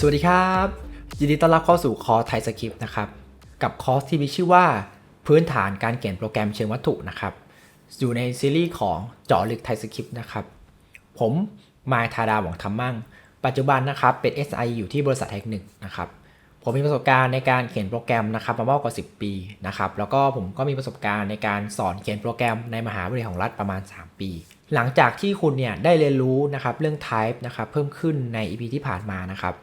สวัสดีครับ ยินดีต้อนรับเข้าสู่คอร์สไทยสคริปต์นะครับ กับคอร์สที่มีชื่อว่าพื้นฐานการเขียนโปรแกรมเชิงวัตถุนะครับ อยู่ในซีรีส์ของเจาะลึกไทยสคริปต์นะครับ ผมมายธาดาหวังธรรมมั่ง ปัจจุบันนะครับเป็น SI อยู่ที่บริษัทแห่งหนึ่งนะครับ ผมมีประสบการณ์ในการเขียนโปรแกรมนะครับมามากกว่า 10 ปีนะครับแล้วก็ผมก็มีประสบการณ์ในการสอนเขียนโปรแกรมในมหาวิทยาลัยของรัฐประมาณ 3 ปี หลังจากที่คุณเนี่ยได้เรียนรู้นะครับเรื่อง type นะครับเพิ่มขึ้นใน EP ที่ผ่านมานะครับ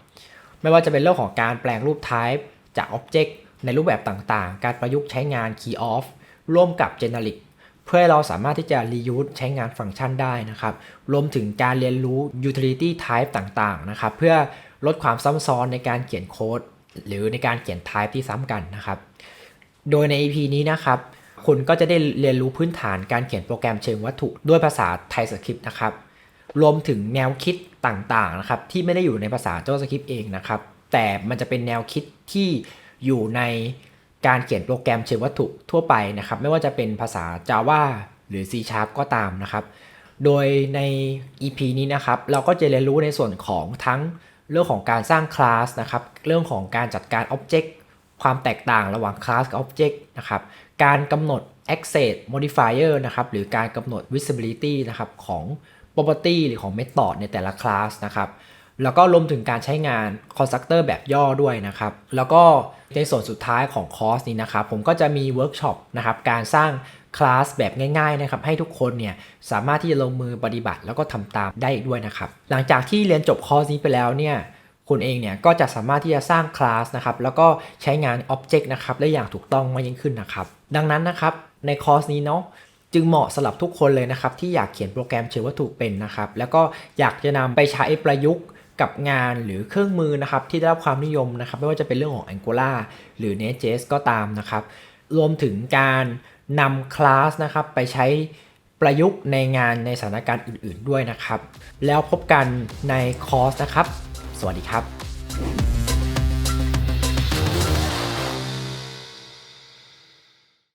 ไม่ว่าจะเป็นเรื่องของการแปลงรูป type จาก object ในรูปแบบต่างๆ การประยุกต์ใช้งาน key off ร่วมกับ generic เพื่อให้เราสามารถที่จะ reuse ใช้งานฟังก์ชันได้นะครับ รวมถึงการเรียนรู้ utility type ต่างๆ นะครับ เพื่อลดความซ้ำซ้อนในการเขียนโค้ด หรือในการเขียน type ที่ซ้ำกันนะครับ โดยใน EP นี้นะครับ คุณก็จะได้เรียนรู้พื้นฐานการเขียนโปรแกรมเชิงวัตถุด้วยภาษา TypeScript นะครับ รวมถึงแนวคิดต่างๆนะครับที่ไม่ได้อยู่ในภาษา JavaScript เองนะครับ แต่มันจะเป็นแนวคิดที่อยู่ในการเขียนโปรแกรมเชิงวัตถุทั่วไปนะครับ ไม่ว่าจะเป็นภาษา Java หรือ C Sharp ก็ตามนะครับ โดยใน EP นี้นะครับ เราก็จะเรียนรู้ในส่วนของทั้งเรื่องของการสร้างคลาสนะครับ เรื่องของการจัดการอ็อบเจกต์ความแตกต่างระหว่างคลาสกับอ็อบเจกต์นะครับ การกำหนด access modifier นะครับ หรือการกำหนด visibility นะครับของ property หรือของ method ในแต่ละคลาสนะครับ แล้วก็รวมถึงการใช้งาน constructor แบบย่อด้วยนะครับ แล้วก็ในส่วนสุดท้ายของคอร์สนี้นะครับ ผมก็จะมีเวิร์กช็อปนะครับ การสร้างคลาสแบบง่ายๆนะครับ ให้ทุกคนเนี่ยสามารถที่จะลงมือปฏิบัติแล้วก็ทำตามได้อีกด้วยนะครับ หลังจากที่เรียนจบคอร์สนี้ไปแล้วเนี่ยคุณเองเนี่ยก็จะสามารถที่จะสร้างคลาสนะครับ แล้วก็ใช้งาน Object นะครับได้อย่างถูกต้องมากยิ่งขึ้นนะครับ ดังนั้นนะครับในคอร์สนี้เนาะจึงเหมาะสำหรับทุกคนเลยนะครับ ที่อยากเขียนโปรแกรมเชิงวัตถุเป็นนะครับ แล้วก็อยากจะนำไปใช้ประยุกต์ กับงานหรือเครื่องมือนะครับที่ได้รับความนิยมนะครับไม่ว่าจะเป็นเรื่องของ Angular หรือ Nest.js ก็ตามนะครับรวมถึงการนำคลาสนะครับไปใช้ประยุกต์ในงานในสถานการณ์อื่น ๆ ด้วยนะครับ แล้วพบกันในคอร์สนะครับ สวัสดีครับ